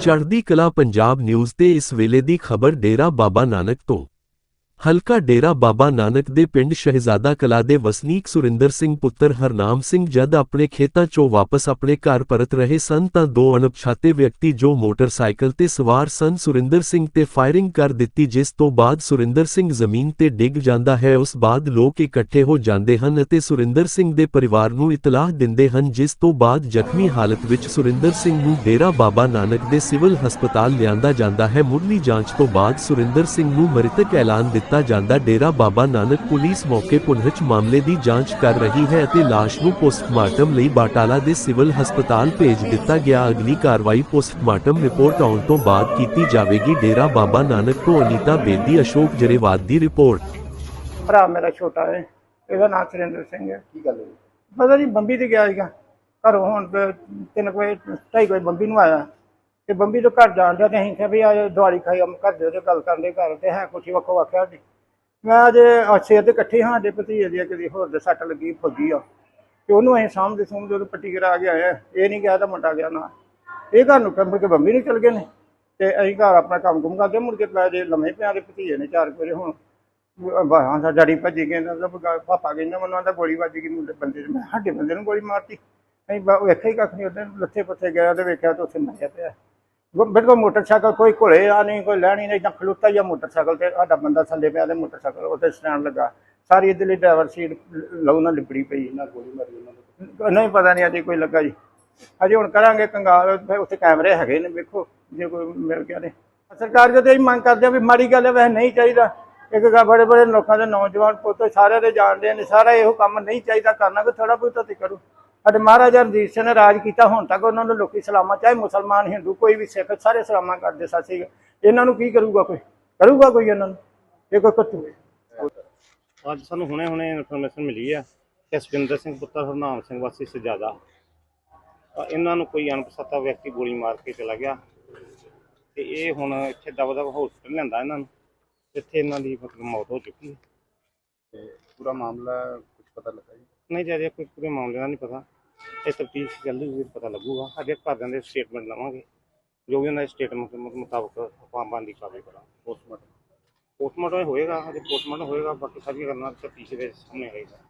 ਚੜ੍ਹਦੀ ਕਲਾ ਪੰਜਾਬ ਨਿਊਜ਼ ਤੇ ਇਸ ਵੇਲੇ ਦੀ ਖਬਰ ਡੇਰਾ ਬਾਬਾ ਨਾਨਕ ਤੋਂ। ਹਲਕਾ ਡੇਰਾ ਬਾਬਾ ਨਾਨਕ ਦੇ ਪਿੰਡ ਸ਼ਹਿਜ਼ਾਦਾ ਕਲਾ ਦੇ ਵਸਨੀਕ ਸੁਰਿੰਦਰ ਸਿੰਘ ਪੁੱਤਰ ਹਰਨਾਮ ਸਿੰਘ ਜਦ ਆਪਣੇ ਖੇਤਾਂ 'ਚੋਂ ਵਾਪਸ ਆਪਣੇ ਘਰ ਪਰਤ ਰਹੇ ਸਨ ਤਾਂ ਦੋ ਅਣਪਛਾਤੇ ਵਿਅਕਤੀ ਜੋ ਮੋਟਰਸਾਈਕਲ ਤੇ ਸਵਾਰ ਸਨ ਸੁਰਿੰਦਰ ਸਿੰਘ ਤੇ ਫਾਇਰਿੰਗ ਕਰ ਦਿੱਤੀ ਜਿਸ ਤੋਂ ਬਾਅਦ ਸੁਰਿੰਦਰ ਸਿੰਘ ਜ਼ਮੀਨ ਤੇ ਡਿੱਗ ਜਾਂਦਾ ਹੈ। ਉਸ ਬਾਅਦ ਲੋਕ ਇਕੱਠੇ ਹੋ ਜਾਂਦੇ ਹਨ ਅਤੇ ਸੁਰਿੰਦਰ ਸਿੰਘ ਦੇ ਪਰਿਵਾਰ ਨੂੰ ਇਤਲਾਹ ਦਿੰਦੇ ਹਨ ਜਿਸ ਤੋਂ ਬਾਅਦ ਜ਼ਖਮੀ ਹਾਲਤ ਵਿੱਚ ਸੁਰਿੰਦਰ ਸਿੰਘ ਨੂੰ ਡੇਰਾ ਬਾਬਾ ਨਾਨਕ ਦੇ ਸਿਵਲ ਹਸਪਤਾਲ ਲਿਆਂਦਾ ਜਾਂਦਾ ਹੈ। ਮੁੱਢਲੀ ਜਾਂਚ ਤੋਂ ਬਾਅਦ ਸੁਰਿੰਦਰ ਸਿੰਘ ਨੂੰ ਮ੍ਰਿਤਕ ਐਲਾਨ ਦਿੱਤਾ ਜਾਂਦਾ ਡੇਰਾ ਬਾਬਾ ਨਾਨਕ ਪੁਲਿਸ ਮੌਕੇ ਪੁਨਹਚ ਮਾਮਲੇ ਦੀ ਜਾਂਚ ਕਰ ਰਹੀ ਹੈ ਅਤੇ ਲਾਸ਼ ਨੂੰ ਪੋਸਟਮਾਰਟਮ ਲਈ ਬਾਟਾਲਾ ਦੇ ਸਿਵਲ ਹਸਪਤਾਲ ਭੇਜ ਦਿੱਤਾ ਗਿਆ। ਅਗਲੀ ਕਾਰਵਾਈ ਪੋਸਟਮਾਰਟਮ ਰਿਪੋਰਟ ਆਉਣ ਤੋਂ ਬਾਅਦ ਕੀਤੀ ਜਾਵੇਗੀ। ਡੇਰਾ ਬਾਬਾ ਨਾਨਕ ਤੋਂ ਅਨੀਤਾ ਬੇਦੀ ਅਸ਼ੋਕ ਜਰੇਵਾਦ ਦੀ ਰਿਪੋਰਟ। ਭਰਾ ਮੇਰਾ ਛੋਟਾ ਹੈ ਇਹਦਾ ਨਾਮ ਸੁਰਿੰਦਰ ਸਿੰਘ ਹੈ। ਕੀ ਗੱਲ ਹੋਈ? ਪਤਾ ਨਹੀਂ ਬੰਬੀ ਤੇ ਗਿਆ ਸੀਗਾ। ਘਰੋਂ ਹੁਣ ਤੇ ਤਿੰਨ ਕੁ ਵਜੇ ਢਾਈ ਕੁ ਵਜੇ ਬੰਬੀ ਨੂੰ ਆਇਆ। ਤੇ ਬੰਬੀ ਤੋਂ ਘਰ ਜਾਣ ਡਿਆ ਤੇ ਅਸੀਂ ਕਿਹਾ ਵੀ ਆ ਦਿਵਾਲੀ ਖਾਈ, ਅਮ ਘਰ ਦੇ ਉਹਦੇ ਗੱਲ ਕਰਨ ਦੇ ਘਰ ਤੇ ਹੈ ਕੁਛ ਵੱਖੋ ਆਖਿਆ ਜੀ ਮੈਂ ਅਜੇ ਅੱਛੇ ਤੇ ਇਕੱਠੇ ਹਾਂ ਸਾਡੇ ਭਤੀਜੇ ਦੀ ਕਿਤੇ ਹੋਰ ਦੇ ਸੱਟ ਲੱਗੀ ਫੌਜੀ ਆ। ਤੇ ਉਹਨੂੰ ਅਸੀਂ ਸਾਹਮਣੇ ਸਾਹਮਣੇ ਉਹਨੂੰ ਪੱਟੀ ਕਰਾ ਕੇ ਆਇਆ ਇਹ ਨਹੀਂ ਗਿਆ ਤਾਂ ਮੁੰਡਾ ਗਿਆ ਨਾ ਇਹ ਘਰ ਨੂੰ ਕੰਮ ਕੇ ਬੰਬੀ ਨੂੰ ਚਲ ਗਏ ਨੇ। ਤੇ ਅਸੀਂ ਘਰ ਆਪਣਾ ਕੰਮ ਕੁਮ ਕਰਦੇ ਮੁੜ ਕੇ ਪੈ ਜੇ ਲੰਮੇ ਪਿਆ ਦੇ ਭਤੀਜੇ ਨੇ ਚਾਰ ਕੁ ਹੁਣ ਬਾਹਾਂ ਦਾ ਡੈਡੀ ਭੱਜੀ ਗਏ ਨਾ ਪਾਪਾ ਕਹਿੰਦਾ ਮੈਨੂੰ ਆਂਦਾ ਗੋਲੀ ਵੱਜ ਗਈ ਮੁੰਡੇ ਬੰਦੇ ਨੂੰ। ਮੈਂ ਸਾਡੇ ਬੰਦੇ ਨੂੰ ਗੋਲੀ ਮਾਰਤੀ। ਅਸੀਂ ਵੇਖਿਆ ਹੀ ਕੱਖ ਨਹੀਂ ਉਹਦੇ ਲੱਥੇ ਪੱਥੇ ਗਿਆ ਤੇ ਵੇਖਿਆ ਤਾਂ ਉੱਥੇ ਮਰਿਆ ਪਿਆ। ਬਿਲਕੁਲ ਮੋਟਰਸਾਈਕਲ ਕੋਈ ਘੁਲੇ ਆ ਨਹੀਂ, ਕੋਈ ਲੈਣੀ ਨਹੀਂ, ਜਾਂ ਖਲੋਤਾ ਹੀ ਆ ਮੋਟਰਸਾਈਕਲ ਤੇ, ਸਾਡਾ ਬੰਦਾ ਥੱਲੇ ਪਿਆ ਤੇ ਮੋਟਰਸਾਈਕਲ ਉੱਤੇ ਸਟੈਂਡ ਲੱਗਾ। ਸਾਰੀ ਇਧਰਲੀ ਡਰਾਈਵਰ ਸੀਟ ਲਹੂ ਨਾਲ ਲਿਬੜੀ ਪਈ ਨਾ ਗੋਲੀ ਮਾਰੀ ਉਹਨਾਂ ਨਹੀਂ ਪਤਾ ਨਹੀਂ ਅਜੇ ਕੋਈ ਲੱਗਾ ਜੀ। ਅਜੇ ਹੁਣ ਕਰਾਂਗੇ ਕੰਗਾਲ ਉੱਥੇ ਕੈਮਰੇ ਹੈਗੇ ਨੇ, ਵੇਖੋ, ਜੇ ਕੋਈ ਮਿਲ ਗਿਆ ਤੇ। ਸਰਕਾਰ ਜਦੋਂ ਇਹ ਮੰਗ ਕਰਦੇ ਆ ਵੀ ਮਾੜੀ ਗੱਲ ਹੈ, ਵੈਸੇ ਨਹੀਂ ਚਾਹੀਦਾ। ਇੱਕ ਗਾ ਬੜੇ ਬੜੇ ਲੋਕਾਂ ਦੇ ਨੌਜਵਾਨ ਪੁੱਤ ਸਾਰੇ ਦੇ ਜਾਣਦੇ ਨੇ, ਸਾਰਾ ਇਹੋ ਕੰਮ ਨਹੀਂ ਚਾਹੀਦਾ, ਕਰਨਾ ਕੋਈ ਥੋੜਾ ਬਹੁਤਾ ਤੇ ਕਰੋ। ਸਾਡੇ ਮਹਾਰਾਜਾ ਰਣਜੀਤ ਸਿੰਘ ਨੇ ਰਾਜ ਕੀਤਾ ਹੁਣ ਤੱਕ ਉਹਨਾਂ ਨੂੰ ਲੋਕੀ ਸਲਾਮਾਂ ਚਾਹੇ ਮੁਸਲਮਾਨ ਹਿੰਦੂ ਕੋਈ ਵੀ ਸਿੱਖ ਸਾਰੇ ਸਲਾਮਾਂ ਕਰਦੇ ਸਾਸੀ ਇਹਨਾਂ ਨੂੰ ਕੀ ਕਰੂਗਾ ਕੋਈ? ਕਰੂਗਾ ਕੋਈ ਇਹਨਾਂ ਨੂੰ? ਇਹ ਕੋਈ ਕੱਟੂ ਅੱਜ ਸਾਨੂੰ ਹੁਣੇ ਹੁਣੇ ਇਨਫੋਰਮੇਸ਼ਨ ਮਿਲੀ ਹੈ ਕਿ ਸੁਖਿੰਦਰ ਸਿੰਘ ਪੁੱਤਰ ਹਰਨਾਮ ਸਿੰਘ ਵਾਸੀ ਸਜਾਦਾ। ਤਾਂ ਇਹਨਾਂ ਨੂੰ ਕੋਈ ਅਣਪਛਾਤਾ ਵਿਅਕਤੀ ਗੋਲੀ ਮਾਰ ਕੇ ਚਲਾ ਗਿਆ। ਤੇ ਇਹ ਹੁਣ ਇੱਥੇ ਦਵਾ ਹਸਪੀਟਲ ਲਿਆਂਦਾ ਇਹਨਾਂ ਨੂੰ। ਇੱਥੇ ਇਹਨਾਂ ਦੀ ਮਤਲਬ ਮੌਤ ਹੋ ਚੁੱਕੀ ਹੈ। ਤੇ ਪੂਰਾ ਮਾਮਲਾ ਕੁਝ ਪਤਾ ਲੱਗਾ ਜੀ? ਨਹੀਂ ਜੇ ਕੋਈ ਪੂਰੇ ਮਾਮਲੇ ਦਾ ਨਹੀਂ ਪਤਾ। ਇਹ ਤਫਤੀਸ਼ ਚੱਲੂਗੀ ਪਤਾ ਲੱਗੂਗਾ। ਸਾਡੇ ਘਰਦਿਆਂ ਦੇ ਸਟੇਟਮੈਂਟ ਲਵਾਂਗੇ। ਜੋ ਵੀ ਉਹਨਾਂ ਦੇ ਸਟੇਟਮੈਂਟ ਮੁਤਾਬਕ ਆਪਾਂ ਬੰਦੀ ਕਾਰਵਾਈ ਕਰਾਂਗੇ। ਪੋਸਟਮਾਰਟਮ ਪੋਸਟਮਾਰਟਮ ਹੋਏਗਾ ਹਜੇ ਪੋਸਟਮਾਰਟਮ ਹੋਏਗਾ ਬਾਕੀ ਸਾਰੀਆਂ ਗੱਲਾਂ ਤਫਤੀਸ਼ ਦੇ ਸਾਹਮਣੇ ਆਏਗਾ।